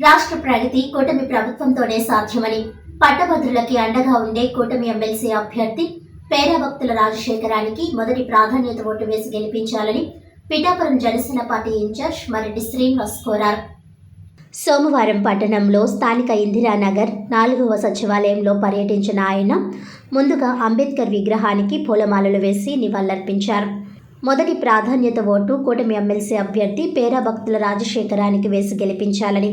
రాష్ట్ర ప్రగతి కూటమి ప్రభుత్వంతోనే సాధ్యమని పట్టభద్రులకి అండగా ఉండే కూటమి ఎమ్మెల్సీ అభ్యర్థి పేరభక్తుల రాజశేఖరానికి మొదటి ప్రాధాన్యత ఓటు వేసి గెలిపించాలని Pithapuram Janasena party in charge Mareddy Srinivas కోరారు. సోమవారం పట్టణంలో స్థానిక ఇందిరానగర్ నాలుగవ సచివాలయంలో పర్యటించిన ఆయన ముందుగా అంబేద్కర్ విగ్రహానికి పూలమాలలు వేసి నివాళులర్పించారు. మొదటి ప్రాధాన్యత ఓటు కూటమి ఎమ్మెల్సీ అభ్యర్థి పేరాభక్తుల రాజశేఖరానికి వేసి గెలిపించాలని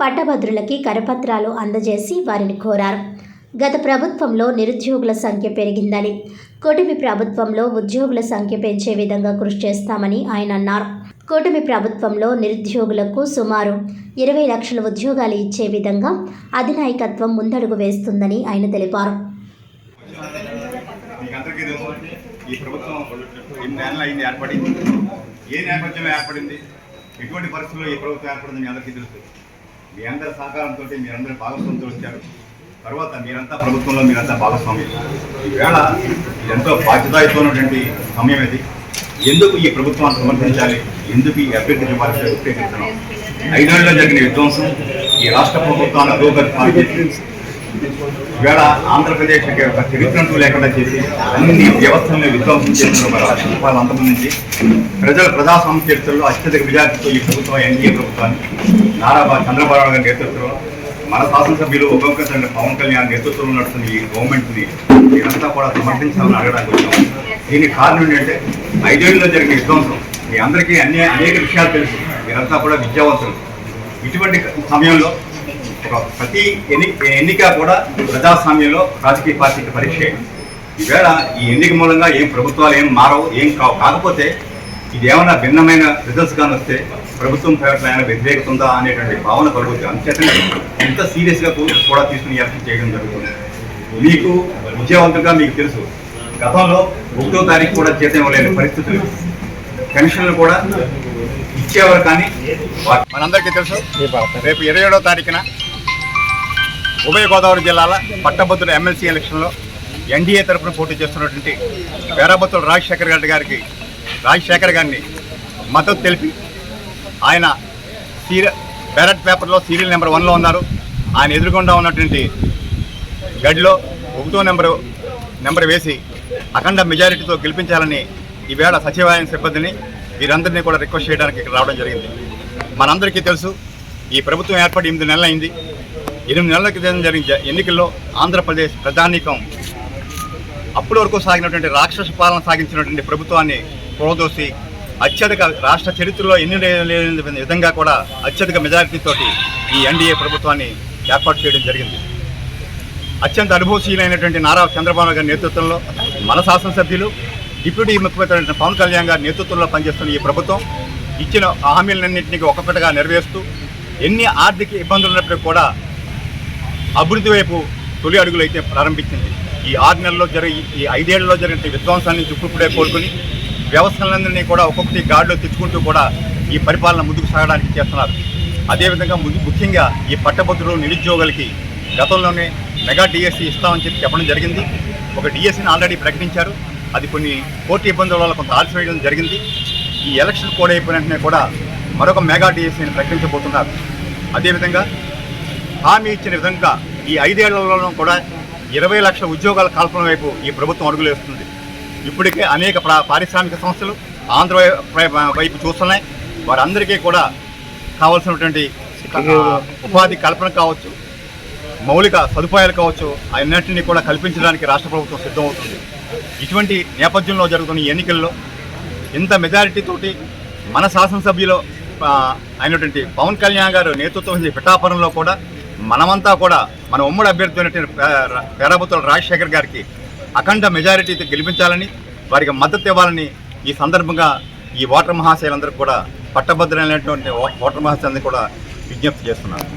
పట్టభద్రులకి కరపత్రాలు అందజేసి వారిని కోరారు. గత ప్రభుత్వంలో నిరుద్యోగుల సంఖ్య పెరిగిందని కూటమి ప్రభుత్వంలో ఉద్యోగుల సంఖ్య పెంచే విధంగా కృషి చేస్తామని ఆయన అన్నారు. కూటమి ప్రభుత్వంలో నిరుద్యోగులకు సుమారు ఇరవై లక్షల ఉద్యోగాలు ఇచ్చే విధంగా అధినాయకత్వం ముందడుగు వేస్తుందని ఆయన తెలిపారు. ఈ ప్రభుత్వం ఎన్ని నెలలు అయింది ఏర్పడింది. ఏ నేపథ్యంలో ఏర్పడింది? ఎటువంటి పరిస్థితుల్లో ఈ ప్రభుత్వం ఏర్పడింది మీ అందరికీ తెలుసు. మీ అందరి సహకారంతో మీరందరూ భాగస్వామ్యంతో వచ్చారు. తర్వాత మీరంతా ప్రభుత్వంలో మీరంతా భాగస్వామ్యం ఈవేళ ఎంతో బాధ్యతాయుతమైనటువంటి సమయం ఇది. ఎందుకు ఈ ప్రభుత్వాన్ని సమర్థించాలి? ఎందుకు ఈ అభ్యర్థి వారికి ఐదేళ్ళలో జరిగిన విధ్వంసం ఈ రాష్ట్ర ప్రభుత్వాన్ని అధోగతి ఇవాళ చేసి ఆంధ్రప్రదేశ్ ఒక చరిత్రంటూ లేకుండా చేసి అన్ని వ్యవస్థలను విధ్వంసం చేసిన వాళ్ళ అంతమంది. నుంచి ప్రజల ప్రజాస్వామ్య చరిత్రలో అత్యధిక విద్యార్థితో ఈ ప్రభుత్వం ఎన్డీఏ ప్రభుత్వాన్ని నారా చంద్రబాబు నాయుడు గారి నేతృత్వంలో మన శాసనసభ్యులు ఉపముఖ్యమంత్రి పవన్ కళ్యాణ్ నేతృత్వంలో నడుస్తున్న ఈ గవర్నమెంట్ని మీరంతా కూడా సమర్థించాలని అడగడానికి వచ్చాం. దీనికి కారణం ఏంటంటే ఐదేళ్ళలో జరిగిన విధ్వంసం. మీ అందరికీ అన్ని అనేక విషయాలు తెలుసు. మీరంతా కూడా విద్యావంతులు. ఇటువంటి సమయంలో ఒక ప్రతి ఎన్ని ఎన్నిక కూడా ప్రజాస్వామ్యంలో రాజకీయ పార్టీకి పరీక్ష. ఈవేళ ఈ ఎన్నిక మూలంగా ఏం ప్రభుత్వాలు ఏం మారవు ఏం కావు కాకపోతే ఇది ఏమైనా భిన్నమైన రిజల్ట్స్ కానీ వస్తే ప్రభుత్వం పట్ల ఏమైనా వ్యతిరేకత ఉందా అనేటువంటి భావన కలుగుతుంది అంతేతనే ఎంత సీరియస్గా కూడా తీసుకుని ఎలక్షన్ చేయడం జరుగుతుంది. మీకు విజయవంతంగా మీకు తెలుసు గతంలో ఒకటో తారీఖు కూడా జీతం ఇవ్వలేని పరిస్థితులు. పెన్షన్లు కూడా ఇచ్చేవారు కానీ మనందరికీ తెలుసు రేపు ఇరవై ఏడవ తారీఖున ఉభయ గోదావరి జిల్లాల పట్టభద్రుల ఎమ్మెల్సీ ఎలక్షన్లో ఎన్డీఏ తరఫున పోటీ చేస్తున్నటువంటి పేరాబత్తుల రాజశేఖర్ రెడ్డి గారికి రాజశేఖర్ గారిని మద్దతు తెలిపి ఆయన సీరియల్ బ్యాలెట్ పేపర్లో సీరియల్ నెంబర్ వన్లో ఉన్నారు. ఆయన ఎదురుగుండా ఉన్నటువంటి గడిలో ఒకటో నెంబరు నెంబర్ వేసి అఖండ మెజారిటీతో గెలిపించాలని ఈవేళ సచివాలయం సిబ్బందిని వీరందరినీ కూడా రిక్వెస్ట్ చేయడానికి ఇక్కడ రావడం జరిగింది. మనందరికీ తెలుసు ఈ ప్రభుత్వం ఏర్పడి ఎనిమిది నెలలైంది. అయింది ఎనిమిది నెలల క్రితం జరిగిన ఎన్నికల్లో ఆంధ్రప్రదేశ్ ప్రధానికం అప్పటి వరకు సాగినటువంటి రాక్షస పాలన సాగించినటువంటి ప్రభుత్వాన్ని ప్రోదోసి అత్యధిక రాష్ట్ర చరిత్రలో ఎన్ని లేని విధంగా కూడా అత్యధిక మెజారిటీతోటి ఈ ఎన్డీఏ ప్రభుత్వాన్ని ఏర్పాటు చేయడం జరిగింది. అత్యంత అనుభవశీలైనటువంటి నారా చంద్రబాబు గారి నేతృత్వంలో మన శాసనసభ్యులు డిప్యూటీ ముఖ్యమంత్రి పవన్ కళ్యాణ్ గారి నేతృత్వంలో పనిచేస్తున్న ఈ ప్రభుత్వం ఇచ్చిన హామీలన్నింటినీ ఒక్కొక్కటిగా నెరవేరుస్తూ ఎన్ని ఆర్థిక ఇబ్బందులు ఉన్నప్పటికీ కూడా అభివృద్ధి వైపు తొలి అడుగులు అయితే ప్రారంభించింది. ఈ ఆరు నెలల్లో జరిగి ఈ ఐదేళ్ళలో జరిగిన విధ్వంసాన్ని ఇప్పుడిప్పుడే కోరుకుని వ్యవస్థలందరినీ కూడా ఒక్కొక్కటి గాడిలో తెచ్చుకుంటూ కూడా ఈ పరిపాలన ముందుకు సాగడానికి చేస్తున్నారు. అదేవిధంగా ము- ముఖ్యంగా ఈ పట్టభద్రులు నిరుద్యోగులకి గతంలోనే మెగా డిఎస్సి ఇస్తామని చెప్పి చెప్పడం జరిగింది. ఒక డిఎస్సీని ఆల్రెడీ ప్రకటించారు. అది కొన్ని కోర్టు ఇబ్బందుల వల్ల కొంత ఆలస్యం వేయడం జరిగింది. ఈ ఎలక్షన్ కోడ్ అయిపోయిన వెంటనే కూడా మరొక మెగా డిఎస్సీని ప్రకటించబోతున్నారు. అదేవిధంగా హామీ ఇచ్చిన విధంగా ఈ ఐదేళ్ళలో కూడా ఇరవై లక్షల ఉద్యోగాల కల్పన వైపు ఈ ప్రభుత్వం అడుగులేస్తుంది ఇప్పటికే అనేక పారిశ్రామిక సంస్థలు ఆంధ్ర వై- వైపు చూస్తున్నాయి. వారందరికీ కూడా కావాల్సినటువంటి ఉపాధి కల్పన కావచ్చు మౌలిక సదుపాయాలు కావచ్చు అన్నింటినీ కూడా కల్పించడానికి రాష్ట్ర ప్రభుత్వం సిద్ధమవుతుంది. ఇటువంటి నేపథ్యంలో జరుగుతున్న ఎన్నికల్లో ఇంత మెజారిటీతోటి మన శాసనసభ్యులు అయినటువంటి పవన్ కళ్యాణ్ గారు నేతృత్వం పిఠాపురంలో కూడా మనమంతా కూడా మన ఉమ్మడి అభ్యర్థి అయినటువంటి పే- రాజశేఖర్ గారికి అఖండ మెజారిటీ గెలిపించాలని వారికి మద్దతు ఇవ్వాలని ఈ సందర్భంగా ఈ ఓటర్ మహాశయులందరూ కూడా పట్టభద్రైనటువంటి ఓటర్ మహాశయులందరూ కూడా విజ్ఞప్తి చేస్తున్నారు